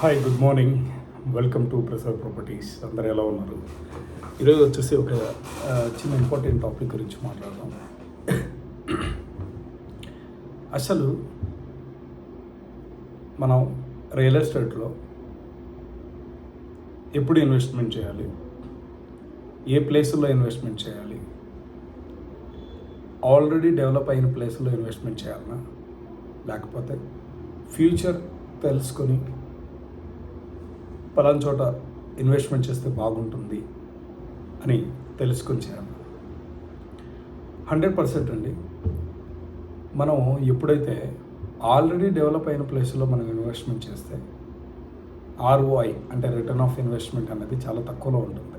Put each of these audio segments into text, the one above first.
Hi good morning welcome to Prasad properties అందరు ఎలా ఉన్నారు? ఈరోజు వచ్చేసి ఒక చిన్న ఇంపార్టెంట్ టాపిక్ గురించి మాట్లాడదాం. అసలు మనం రియల్ ఎస్టేట్లో ఎప్పుడు ఇన్వెస్ట్మెంట్ చేయాలి? ఏ ప్లేసుల్లో ఇన్వెస్ట్మెంట్ చేయాలి? ఆల్రెడీ డెవలప్ అయిన ప్లేసుల్లో ఇన్వెస్ట్మెంట్ చేయాలన్నా లేకపోతే ఫ్యూచర్ తెలుసుకొని పలానా చోట ఇన్వెస్ట్మెంట్ చేస్తే బాగుంటుంది అని తెలుసుకొని చేయాలి. హండ్రెడ్ పర్సెంట్ అండి. మనం ఎప్పుడైతే ఆల్రెడీ డెవలప్ అయిన ప్లేస్లో మనం ఇన్వెస్ట్మెంట్ చేస్తే ఆర్ఓఐ అంటే రిటర్న్ ఆఫ్ ఇన్వెస్ట్మెంట్ అనేది చాలా తక్కువలో ఉంటుంది.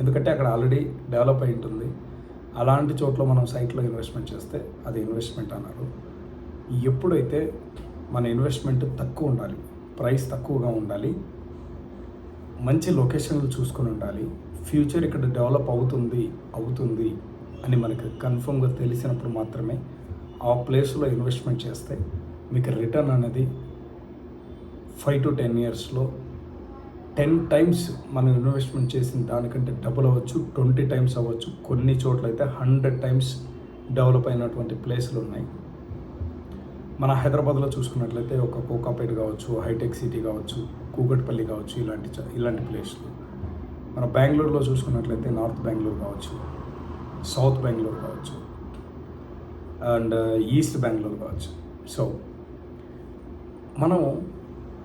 ఎందుకంటే అక్కడ ఆల్రెడీ డెవలప్ అయి ఉంటుంది. అలాంటి చోట్ల మనం సైట్లో ఇన్వెస్ట్మెంట్ చేస్తే అది ఇన్వెస్ట్మెంట్ అన్నారు. ఎప్పుడైతే మన ఇన్వెస్ట్మెంట్ తక్కువ ఉండాలి ప్రైస్ తక్కువగా ఉండాలి మంచి లొకేషన్లు చూసుకొని ఉండాలి. ఫ్యూచర్ ఇక్కడ డెవలప్ అవుతుంది అవుతుంది అని మనకి కన్ఫర్మ్గా తెలిసినప్పుడు మాత్రమే ఆ ప్లేస్లో ఇన్వెస్ట్మెంట్ చేస్తే మీకు రిటర్న్ అనేది ఫైవ్ టు టెన్ ఇయర్స్లో టెన్ టైమ్స్ మనం ఇన్వెస్ట్మెంట్ చేసిన దానికంటే డబుల్ అవ్వచ్చు ట్వంటీ టైమ్స్ అవ్వచ్చు. కొన్ని చోట్ల అయితే హండ్రెడ్ టైమ్స్ డెవలప్ అయినటువంటి ప్లేసులు ఉన్నాయి. మన హైదరాబాద్లో చూసుకున్నట్లయితే ఒక కోకాపేట్ కావచ్చు హైటెక్ సిటీ కావచ్చు కూకట్పల్లి కావచ్చు ఇలాంటి ఇలాంటి ప్లేస్లు. మన బెంగళూరులో చూసుకున్నట్లయితే నార్త్ బెంగళూరు కావచ్చు సౌత్ బెంగళూరు కావచ్చు అండ్ ఈస్ట్ బెంగళూరు కావచ్చు. సో మనం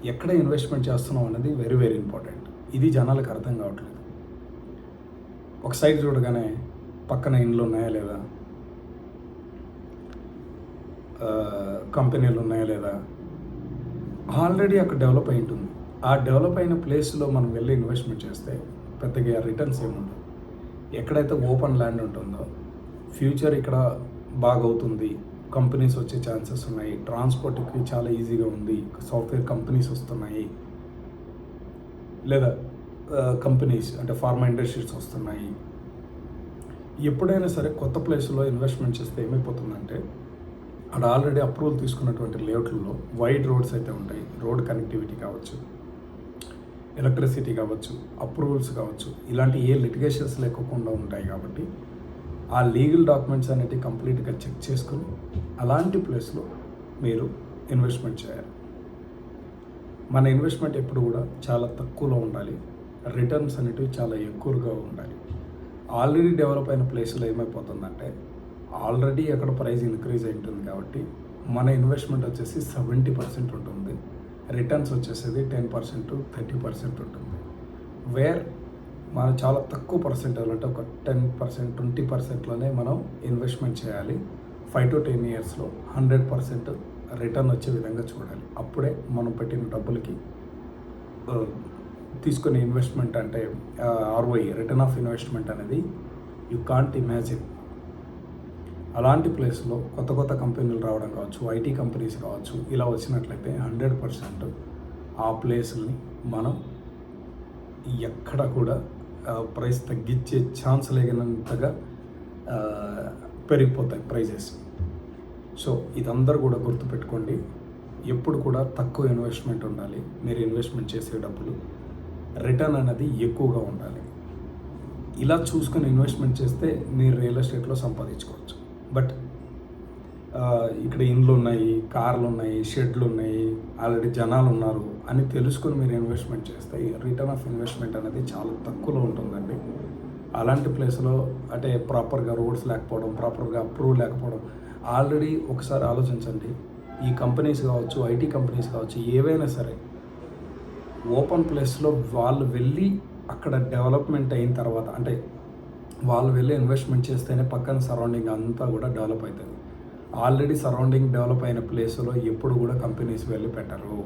ఎక్కడ ఇన్వెస్ట్మెంట్ చేస్తున్నాం అనేది వెరీ వెరీ ఇంపార్టెంట్. ఇది జనాలకు అర్థం కావట్లేదు. ఒక సైడ్ చూడగానే పక్కన ఇండ్లు ఉన్నాయా లేదా? కంపెనీలు ఉన్నాయా లేదా? ఆల్రెడీ అక్కడ డెవలప్ అయి ఉంటుంది ఆ డెవలప్ అయిన ప్లేస్లో మనం వెళ్ళి ఇన్వెస్ట్మెంట్ చేస్తే పెద్దగా రిటర్న్స్ ఏముండవు ఎక్కడైతే ఓపెన్ ల్యాండ్ ఉంటుందో ఫ్యూచర్ ఇక్కడ బాగవుతుంది. కంపెనీస్ వచ్చే ఛాన్సెస్ ఉన్నాయి. ట్రాన్స్పోర్ట్కి చాలా ఈజీగా ఉంది. సాఫ్ట్వేర్ కంపెనీస్ వస్తున్నాయి. లేదా కంపెనీస్ అంటే ఫార్మా ఇండస్ట్రీస్ వస్తున్నాయి. ఎప్పుడైనా సరే కొత్త ప్లేస్లో ఇన్వెస్ట్మెంట్ చేస్తే ఏమైపోతుందంటే అక్కడ ఆల్రెడీ అప్రూవల్ తీసుకున్నటువంటి లేఅవుట్లలో వైడ్ రోడ్స్ అయితే ఉంటాయి. రోడ్ కనెక్టివిటీ కావచ్చు. ఎలక్ట్రిసిటీ కావచ్చు అప్రూవల్స్ కావచ్చు ఇలాంటి ఏ లిటిగేషన్స్ లేకుండా ఉంటాయి కాబట్టి ఆ లీగల్ డాక్యుమెంట్స్ అనేటివి కంప్లీట్గా చెక్ చేసుకొని అలాంటి ప్లేస్లో మీరు ఇన్వెస్ట్మెంట్ చేయాలి. మన ఇన్వెస్ట్మెంట్ ఎప్పుడు కూడా చాలా తక్కువలో ఉండాలి. రిటర్న్స్ అనేటివి చాలా ఎక్కువగా ఉండాలి. ఆల్రెడీ డెవలప్ అయిన ప్లేస్లో ఏమైపోతుందంటే ఆల్రెడీ అక్కడ ప్రైస్ ఇంక్రీజ్ అయి ఉంటుంది కాబట్టి మన ఇన్వెస్ట్మెంట్ వచ్చేసి సెవెంటీ పర్సెంట్ ఉంటుంది. రిటర్న్స్ వచ్చేసేది టెన్ పర్సెంట్ థర్టీ పర్సెంట్ ఉంటుంది. వేర్ మనం చాలా తక్కువ పర్సెంటేజ్ అంటే ఒక టెన్ పర్సెంట్ ట్వంటీ పర్సెంట్లోనే మనం ఇన్వెస్ట్మెంట్ చేయాలి. ఫైవ్ టు టెన్ ఇయర్స్లో హండ్రెడ్ పర్సెంట్ రిటర్న్ వచ్చే విధంగా చూడాలి. అప్పుడే మనం పెట్టిన డబ్బులకి తీసుకునే ఇన్వెస్ట్మెంట్ అంటే ఆర్ఓఐ రిటర్న్ ఆఫ్ ఇన్వెస్ట్మెంట్ అనేది యూ కాంట్ ఇమాజిన్ అలాంటి ప్లేస్లో కొత్త కొత్త కంపెనీలు రావడం కావచ్చు ఐటీ కంపెనీస్ కావచ్చు ఇలా వచ్చినట్లయితే హండ్రెడ్ పర్సెంట్ ఆ ప్లేస్ని మనం ఎక్కడ కూడా ప్రైస్ తగ్గించే ఛాన్స్ లేనంతగా పెరిగిపోతాయి ప్రైజెస్. సో ఇదందరూ కూడా గుర్తుపెట్టుకోండి. ఎప్పుడు కూడా తక్కువ ఇన్వెస్ట్మెంట్ ఉండాలి. మీరు ఇన్వెస్ట్మెంట్ చేసే డబ్బులు రిటర్న్ అనేది ఎక్కువగా ఉండాలి. ఇలా చూసుకొని ఇన్వెస్ట్మెంట్ చేస్తే మీరు రియల్ ఎస్టేట్లో సంపాదించుకోవచ్చు. బట్ ఇక్కడ ఇండ్లు ఉన్నాయి కార్లు ఉన్నాయి షెడ్లు ఉన్నాయి ఆల్రెడీ జనాలు ఉన్నారు అని తెలుసుకొని మీరు ఇన్వెస్ట్మెంట్ చేస్తే రిటర్న్ ఆఫ్ ఇన్వెస్ట్మెంట్ అనేది చాలా తక్కువలో ఉంటుందండి. అలాంటి ప్లేస్లో అంటే ప్రాపర్గా రోడ్స్ లేకపోవడం ప్రాపర్గా అప్రూవ్ లేకపోవడం ఆల్రెడీ ఒకసారి ఆలోచించండి. ఈ కంపెనీస్ కావచ్చు ఐటీ కంపెనీస్ కావచ్చు ఏవైనా సరే ఓపెన్ ప్లేస్లో వాళ్ళు వెళ్ళి అక్కడ డెవలప్మెంట్ అయిన తర్వాత అంటే వాళ్ళు వెళ్ళి ఇన్వెస్ట్మెంట్ చేస్తేనే పక్కన సరౌండింగ్ అంతా కూడా డెవలప్ అవుతుంది ఆల్రెడీ సరౌండింగ్ డెవలప్ అయిన ప్లేస్లో ఎప్పుడు కూడా కంపెనీస్ వెళ్ళి పెట్టరు.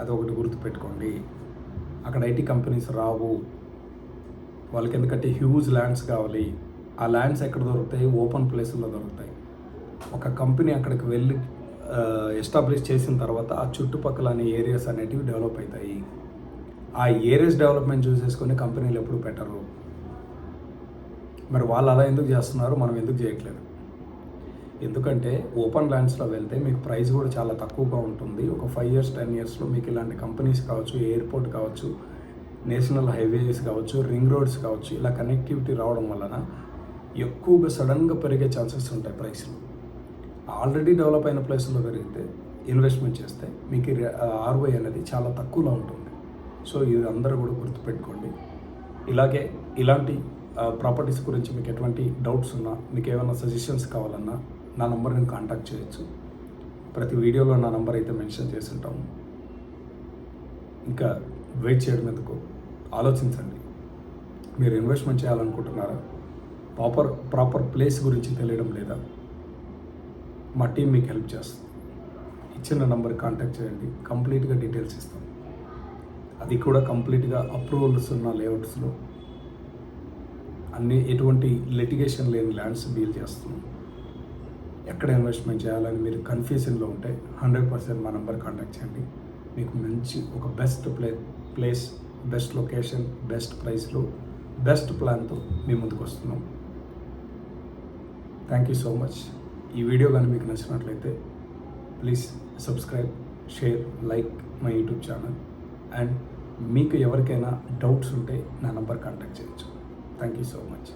అది ఒకటి గుర్తుపెట్టుకోండి. అక్కడ ఐటీ కంపెనీస్ రావు. వాళ్ళకి ఎందుకంటే హ్యూజ్ ల్యాండ్స్ కావాలి. ఆ ల్యాండ్స్ ఎక్కడ దొరుకుతాయి? ఓపెన్ ప్లేస్లో దొరుకుతాయి. ఒక కంపెనీ అక్కడికి వెళ్ళి ఎస్టాబ్లిష్ చేసిన తర్వాత ఆ చుట్టుపక్కల అనే ఏరియాస్ అనేటివి డెవలప్ అవుతాయి. ఆ ఏరియాస్ డెవలప్మెంట్ చూసేసుకొని కంపెనీలు ఎప్పుడు పెట్టరు. మరి వాళ్ళు అలా ఎందుకు చేస్తున్నారు? మనం ఎందుకు చేయట్లేదు? ఎందుకంటే ఓపెన్ ల్యాండ్స్లో వెళ్తే మీకు ప్రైస్ కూడా చాలా తక్కువగా ఉంటుంది. ఒక ఫైవ్ ఇయర్స్ టెన్ ఇయర్స్లో మీకు ఇలాంటి కంపెనీస్ కావచ్చు ఎయిర్పోర్ట్ కావచ్చు నేషనల్ హైవేస్ కావచ్చు రింగ్ రోడ్స్ కావచ్చు ఇలా కనెక్టివిటీ రావడం వలన ఎక్కువగా సడన్గా పెరిగే ఛాన్సెస్ ఉంటాయి ప్రైస్లు. ఆల్రెడీ డెవలప్ అయిన ప్లేస్లో పెరిగితే ఇన్వెస్ట్మెంట్ చేస్తే మీకు ఆర్ఓఐ అనేది చాలా తక్కువలో ఉంటుంది. సో ఇది అందరూ కూడా గుర్తుపెట్టుకోండి. ఇలాగే ఇలాంటి ప్రాపర్టీస్ గురించి మీకు ఎటువంటి డౌట్స్ ఉన్నా మీకు ఏమైనా సజెషన్స్ కావాలన్నా నా నంబర్ని నేను కాంటాక్ట్ చేయొచ్చు. ప్రతి వీడియోలో నా నంబర్ అయితే మెన్షన్ చేసి ఉంటాము ఇంకా వెయిట్ చేయడం ఎందుకు? ఆలోచించండి. మీరు ఇన్వెస్ట్మెంట్ చేయాలనుకుంటున్నారా? ప్రాపర్ ప్రాపర్ ప్లేస్ గురించి తెలియడం లేదా? మా టీం మీకు హెల్ప్ చేస్తుంది. ఇచ్చిన నంబర్ కాంటాక్ట్ చేయండి. కంప్లీట్గా డీటెయిల్స్ ఇస్తాం. అది కూడా కంప్లీట్గా అప్రూవల్స్ ఉన్న లేఅవుట్స్లో అన్ని ఎటువంటి లిటిగేషన్ లేని ల్యాండ్స్ డీల్ చేస్తున్నాం. ఎక్కడ ఇన్వెస్ట్మెంట్ చేయాలని మీరు కన్ఫ్యూజన్లో ఉంటే హండ్రెడ్ పర్సెంట్ మా నెంబర్ కాంటాక్ట్ చేయండి. మీకు మంచి ఒక best play place best location best ప్రైస్లో బెస్ట్ ప్లాన్తో మీ ముందుకు వస్తున్నాం. థ్యాంక్ యూ సో మచ్ ఈ వీడియో కానీ మీకు నచ్చినట్లయితే please subscribe share like my YouTube channel and మీకు ఎవరికైనా డౌట్స్ ఉంటే నా నంబర్ కాంటాక్ట్ చేయొచ్చు. Thank you so much